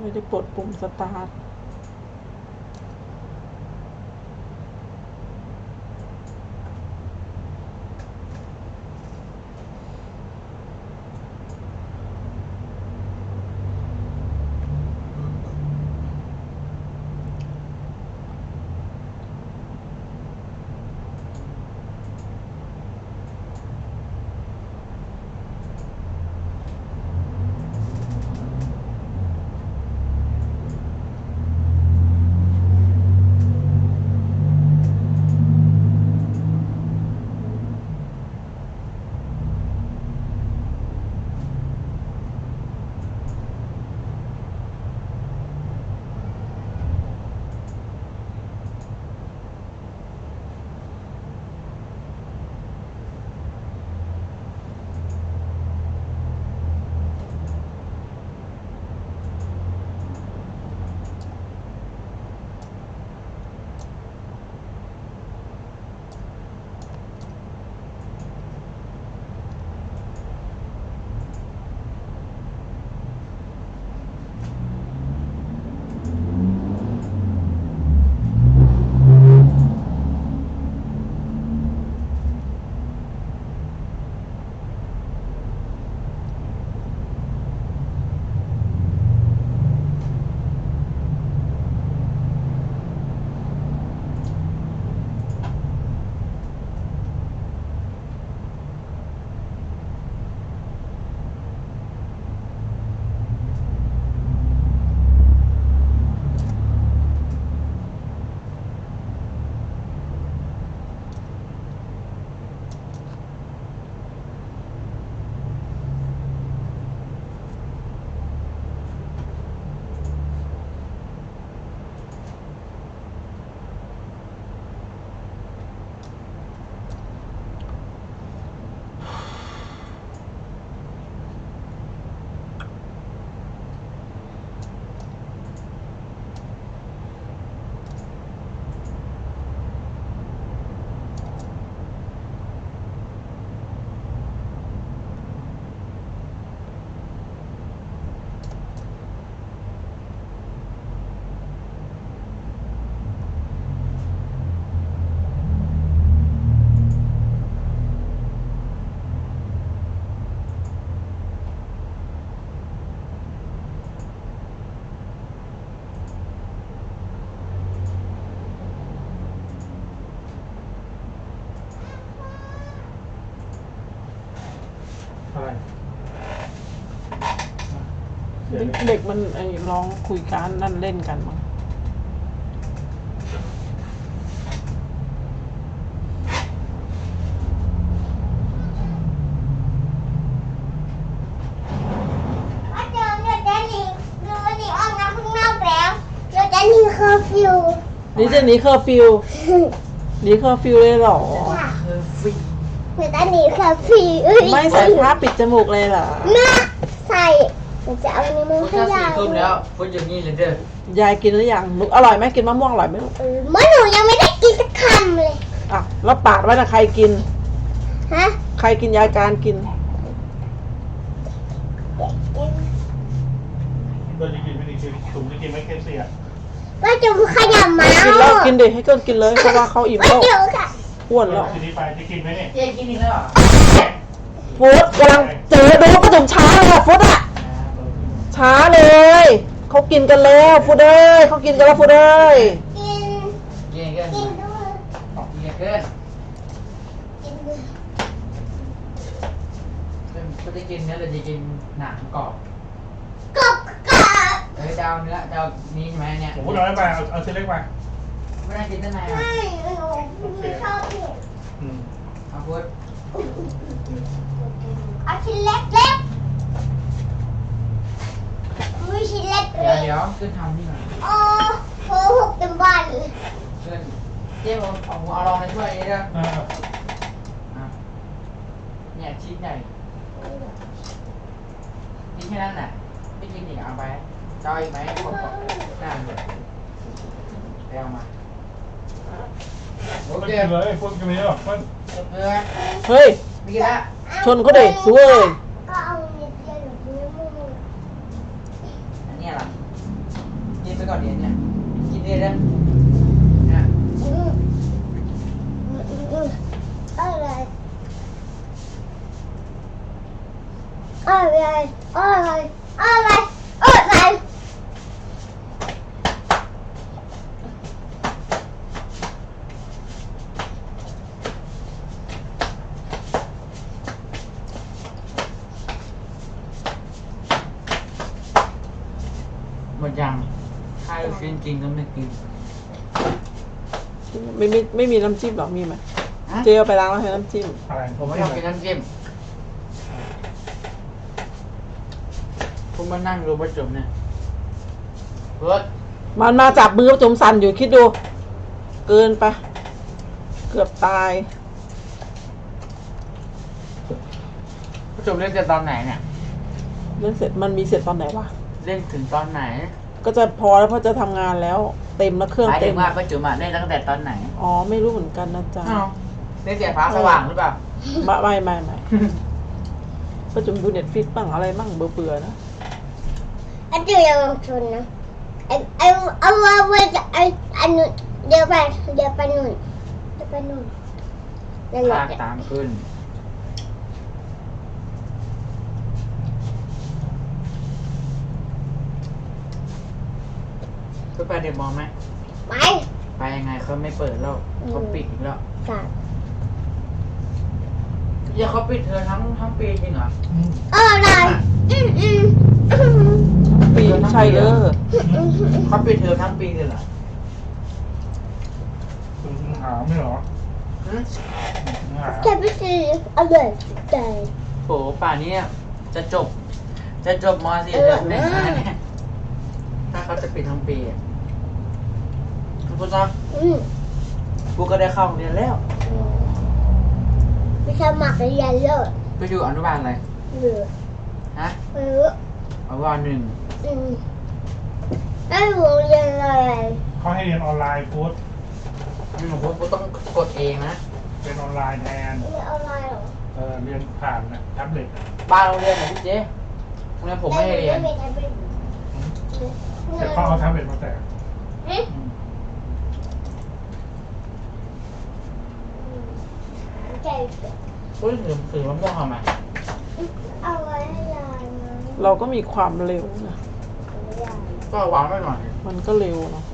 ไม่ได้กดปุ่มสตาร์ท เด็กมันไอ้ร้องคุยกันนั่นเล่นกันมั้งว่าเจอเดี๋ยวจะหนีเดี๋ยวจะหนีออกมาข้างนอกแล้วเดี๋ยวจะหนีเคอร์ฟิวนี่จะหนีเคอร์ฟิวหนีเคอร์ฟิวเลยเหรอ ค่ะเออฟรีเดี๋ยวจะหนีเคอร์ฟิวไม่ใส่ผ้าปิดจมูกเลยเหรอแม่ใส่ เดี๋ยวจะเอาในมือให้ยายทุ่มแล้วพุทธอย่างนี้เลยเด้อยายกินหรือยังลูกอร่อยไหมกินมะม่วงอร่อยไหมลูกเออเมื่อหนูยังไม่ได้กินสักคำเลย อะแล้วปาดไว้นะใครกิน ฮะใครกินยายการกิน เราจะกินไม่ดีคือถุงจะกินไม่เคสเสียว่าจะขยับเมากินแล้วกินดิให้เกินกินเลยเพราะว่าเขาอิ่มว่าแล้วเดี๋ยวค่ะอ้วนแล้วทีนี้ไปจะกินไหมเนี่ยเจ๊กินอีกแล้วเหรอฟุตกำลังเจอดูก็ถึงช้าเลยอะฟุตอะ ช้าเลยเขากินกันแล้วฟุตเอ้ยเขากินกันแล้วฟุตเอ้ยกินกินเกินกินด้วยกินเกินกินด้วยก็จะกินเนื้อเราจะกินหนังกรอบกรอบกับเออจะเอาเนื้อจะเอานี้ใช่ไหมเนี่ยผมพูดน้อยไปเอาเอาชิ้นเล็กไปไม่ได้กินตั้งนานไม่ไม่ชอบเผ็ด อืม เอาพุทธ เอาชิ้นเล็กเล็กไม่ชิ้นเล็กเล เดี๋ยวยเดี๋ยวขึ้นทำนี่หน่อยอ๋อโหหกเต็มบ้านเลยขึ้นเจ๊ผมเอาเอาลองในถ้วยนี้ด้วยอ่าอะเนี่ยชิ้นใหญ่กินแค่นั้นแหละไม่กินอีกเอาไปจอยอีกไหมผมก็น่าเลยไปเอามาโอก็เคกินเลยพวกกินไม่ได้หรอกเพื่อนเออเฮ้ย ไม่กินละชนเขาดิสู้เอ้ยก็เอาเม็ดเดียวหรือไม่มูอันเนี้ย ก่อนเดี๋ยวเนี่ยกินได้แล้วเนี่ย อืมอืมอืมอืมอะไรอะไรอะไรอะไรอะไร หมดยังถ้าลูกชิ้นจ ริงก็ไม่กินไม่ไม่ไม่มีน้ำจิ้มหรอมีไหมฮะเจ๊เอาไปล้างแล้วให้น้ำจิ้มอะไรผมไม่ชอบกินน้ำจิ้มผมมานั่งดูประจุมเนี่ยเบิร์ดมันมาจับมือประจุมสั่นอยู่คิดดู เกินไป เกือบตาย ประจุมเล่นจะตอนไหนเนี่ยเล่นเสร็จมันมีเสร็จตอนไหนวะ เล่นถึงตอนไหน ก็จะพอแล้วเพราะจะทำงานแล้วเต็มแล้วเครื่องหมายเต็ถึมงว่าประจุมอะเล่นตั้งแต่ตอนไหนอ๋อไม่รู้เหมือนกันนะจ๊ะอ้าวเล่นเสียฟ้าสว่างหรือเปล่า ไม่ไม่ไม่ไม่ประจุมดูเน็ตฟิกบ้างอะไรบ้างเบื่อเบื่อๆนะอันเดียวลงทุนนะไอ้ไอ้เอาว่าว่าจะไอ้อันนู้นเดี๋ยวไปเดี๋ยวไปนู่นเดี๋ยวไปนู่นนั่นแหภาละคตามขึ้น ไปเดี๋ยวมองไหม ไปไปยังไงเขาไม่เปิดแล้วอืมเขาปิดอีกแล้วกลับอย่าเขาปิดเธอทั้งทั้งปีจริงเหรออืมอะไรอืมอืมอืมปีใช่เด้ออืมเขาปิดเธอทั้งปีเลยเหรอคุณหาไม่เหรอหืมหาแค่ไปซื้ออร่อยใจ โหป่านนี้จะจบ จะจบมสี่เอเดืออนเนี่ยเนี่ยถ้าเขาจะปิดทั้งปีอะ คุณซออืมกูก็ได้เข้าโรงเรียนแล้วไปสมัครเรียนเลยไปอยู่อนุบาลอะไรหรือฮะหรืออนุบาลหนึ่งอืมไอ้โรงเรียนอะไรเขาให้เรียนออนไลน์โค้ดอืมผมกูต้องกดเองนะเป็นออนไลน์แทนเรียนออนไลน์เหรอเออเรียนผ่านนะแท็บเล็ตอะบ้านโรงเรียนไหนพี่เจ๊โรงเรียนผมไม่ให้เรียนไม่ได้ไม่ได้แต่เขาเอาแท็บเล็ตมาแจกอืม อืมใจอุ้ยถือถือมะม่วงทำไมเอาไว้ให้ยายนะเราก็มีความเร็วนะ ยายก็วางไว้หน่อยมันก็เร็วเนาะ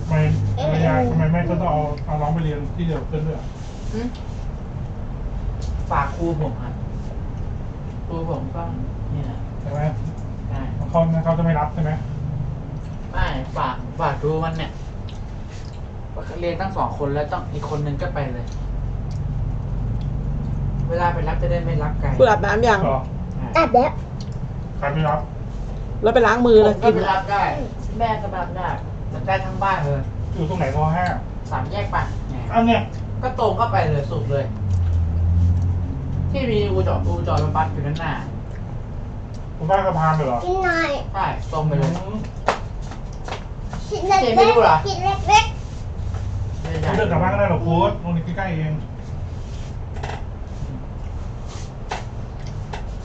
ทำไมทำไมยายทำไมแม่ก็ต้องเอาเอาน้องไปเรียนที่เดียวกันด้วยอะหึฝากครูผมครับครูผมก็เนี่ยใช่ไหมได้เขาเขาจะไม่รับใช่ไหมไม่ฝากฝากดูมันเนี่ย เรียนตั้งสองคนแล้วต้องอีกคนนึงก็ไปเลย เวลาไปรับจะได้ไม่รับไกลคุณอาบน้ำยังเหรอตัดแล้วใครไม่รับแล้วไปล้างมือผแล้วมก็กิน ไปรับได้ แม่ก็ไปรับได้มันได้ทั้งบ้านเลยอยู่ตรงไหนพอห้าสามแยกปะเนี่ยอันเนี้ยก็ตรงเข้าไปเลยสุดเลย ที่มีอูจอดอูจอดรถบัสอยู่ด้านหน้าคุณป้าก็พาไปเหรอกินหน่อยใช่ตรงไปเลย อืม ชิ้นเล็กเจ๊ไม่รู้เหรอชิ้นเล็ก เดินกลับบ้านก็ได้หรอกโค้ดตรงนี้ใกล้ๆเองๆ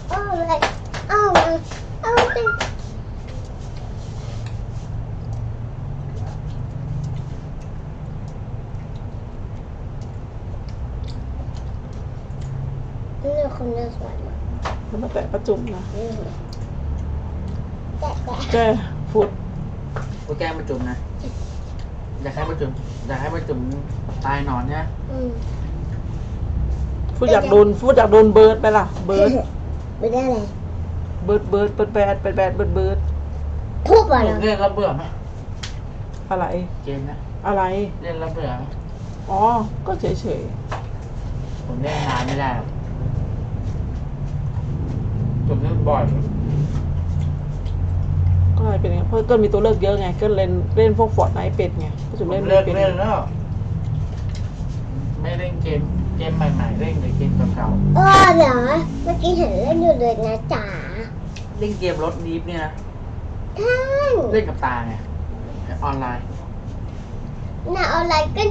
เอาอะไรเอามาเอาสินี่คนเลือกสวยมากแล้วมาแตะประจุมนะนี่แต่แต่แกฟุดกูแกล้งประจุมนะ อยากให้ประจุมอยากให้ประจุมตายหนอนเนี่ยอืมฟุดอยากโดนฟุดอยากโดนเบิร์ดไปล่ะ เบิร์ด ไม่ได้เลยเบิร์ดเบิร์ดเบิร์ดแบดเบิร์ดแบดเบิร์ดเบิร์ดทุบอะเล่นแล้วเบื่อไหมอะไร เกมเนะอะไร เล่นแล้วเบื่อไหมอ๋อ ก็เฉยเฉยผมเล่นนานไม่ได้หรอกผมเล่นบ่อยๆก็ เลยเป็นอย่างนั้นเพราะก็มีตัวเลือกเยอะไงก็เล่นเล่นพวกฟอร์ดไนท์เป็ดไงประผจุมมเล่นเลิไม่กเป็นเล่นแล้วไม่เล่นเกมเกมใหม่ๆเล่นแต่เกมเก่าเออเหรอเมื่อกี้เห็นเล่นอยู่เลยนะจ๋าๆเล่นเกมรถดีฟเนี่ยนะท่านเล่นกับตาไงออนไลน์น่ะอะไรกัน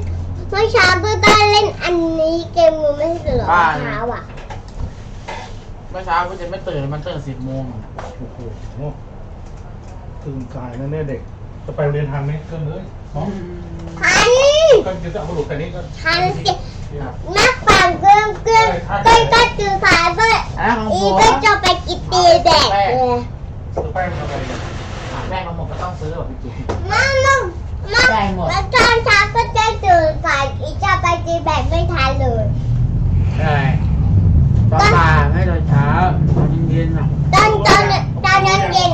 เมื่อเช้าก็ได้เล่นอันนี้เกมมือไม่ใช่เหรอเมื่อเช้าอะเมื่อเช้าก็จะไม่ตื่นมันตื่นสิบโมงอะโอ้โห ตื่นสายนะเนี่ยเด็ก จะไปเรียนทันไหมเกินเลยเนาะทันก็จะเอาบุรุษคันนี้ก็ทันสินักปั่นเครื่อเครื่องก็ก็ตื่นสายก็อ่ออีก็จะไปกินตีแดกเลยซื้อแป้งมาอะไรเลยแป้งของผมก็ต้องซื้อแบบพี่เจมามามาได้หมดแล้วตอนเช้าก็จะตื่นสายอีจะไปกินแบกไม่ทันเลยใช่ตอนบ่ายไม่ตอนเช้าตอนเย็นๆอะตอนตอนตอนนั้นเย็น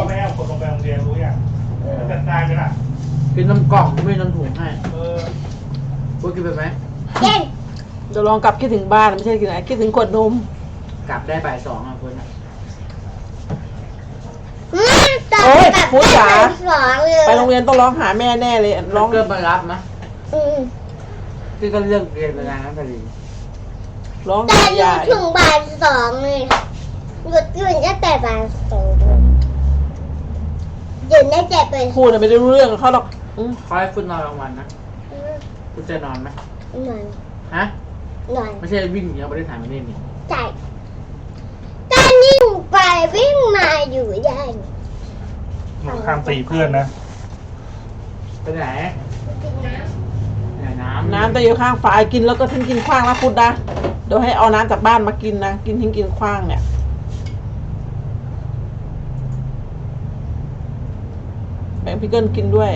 ได้ไหมล่ะ กินน้ำกล่องไม่น้ำถุงให้เออพูดกินไปไหม เย็นเดี๋ยวลองกลับคิดถึงบ้านไม่ใช่คิดถึงอะไรคิดถึงขวดนมกลับได้บ่ายสองอะคุณอะอืมตอนโอ๊ยแบบพูดจ๋าสองเลยไปโรงเรียนต้องร้องหาแม่แน่เลยร้น้อองงเกินมารับนะอืมพี่ก็เลือกเรียนเวลานั้นพอดีร้องแต่หาหยุยาดยถึงบ่ายสองเลยหยุดตื่นตั้งแต่บ่ายสองเลย หยุดตั้งแต่บ่ายสองพูดน่ะไม่ได้รู้เรื่องกับเขาหรอกอืมเขาให้คุณนอนกลางวันนะคุณจะนอนไหมหน่อยฮะหน่อยไม่ใช่วิ่งอย่างเดียวไม่ได้ถ่ายไม่ได้นี่ใช่แต่นิ่งไปวิ่งมาอยู่ได้ข้ามตีเพื่อนนะไปไหนกินน้ไหนน้ำน้ำแต่อยู่ข้างฝายกินแล้วก็ทิ้งกินขว้างนะพูดนะเดี๋ยวให้เอาน้ำจากบ้านมากินนะ กินทิ้งกินขว้างเนี่ยแบ่ง พี่เกิลกินด้วย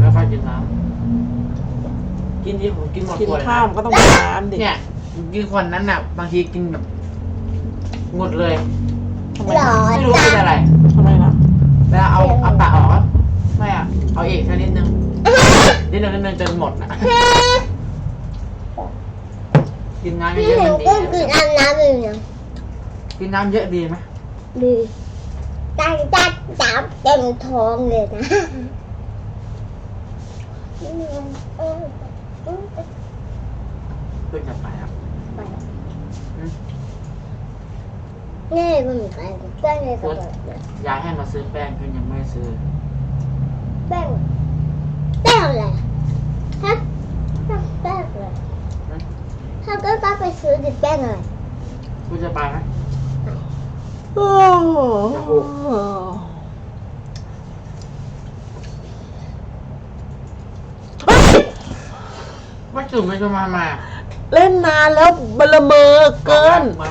แล้วค่อยกินน้ำกินที่ผมกินหมดกินขวดเลยะข้าวมันก็ต้องกินน้ำดิเนี่ยกินคนนั้นน่ะ บางทีกินแบบหมดเลย ทำไมำหล่อไม่รู้จัเป็นงอะไรทำไมนะเวลาเอาเอาปากออกอะไม่อะเอาอีกสักนิดนึงนิดนึงนิดนึงจนหมดนะกินน้ำพี่เยอะๆหนูมันดีก็กินอาบน้ำอยู่นะกินน้ำเยอะดีไหมดี ตั้งจัดจับเต็มท้องเลยนะเพิ่งจะไปอะนี่มันเหมือนกันแป้งเลยกับยายให้มาซื้อแป้งเพิ่งยังไม่ซื้อ แป้ง แป้งอะไรฮะแป้งอะไรถ้าก็ต้องไปซื้อดิแป้งอะไรคุณจะไปไหม โอ้โหว่าจุ่มไม่จะมามา เล่นนานแล้วบลเมอเกิน มา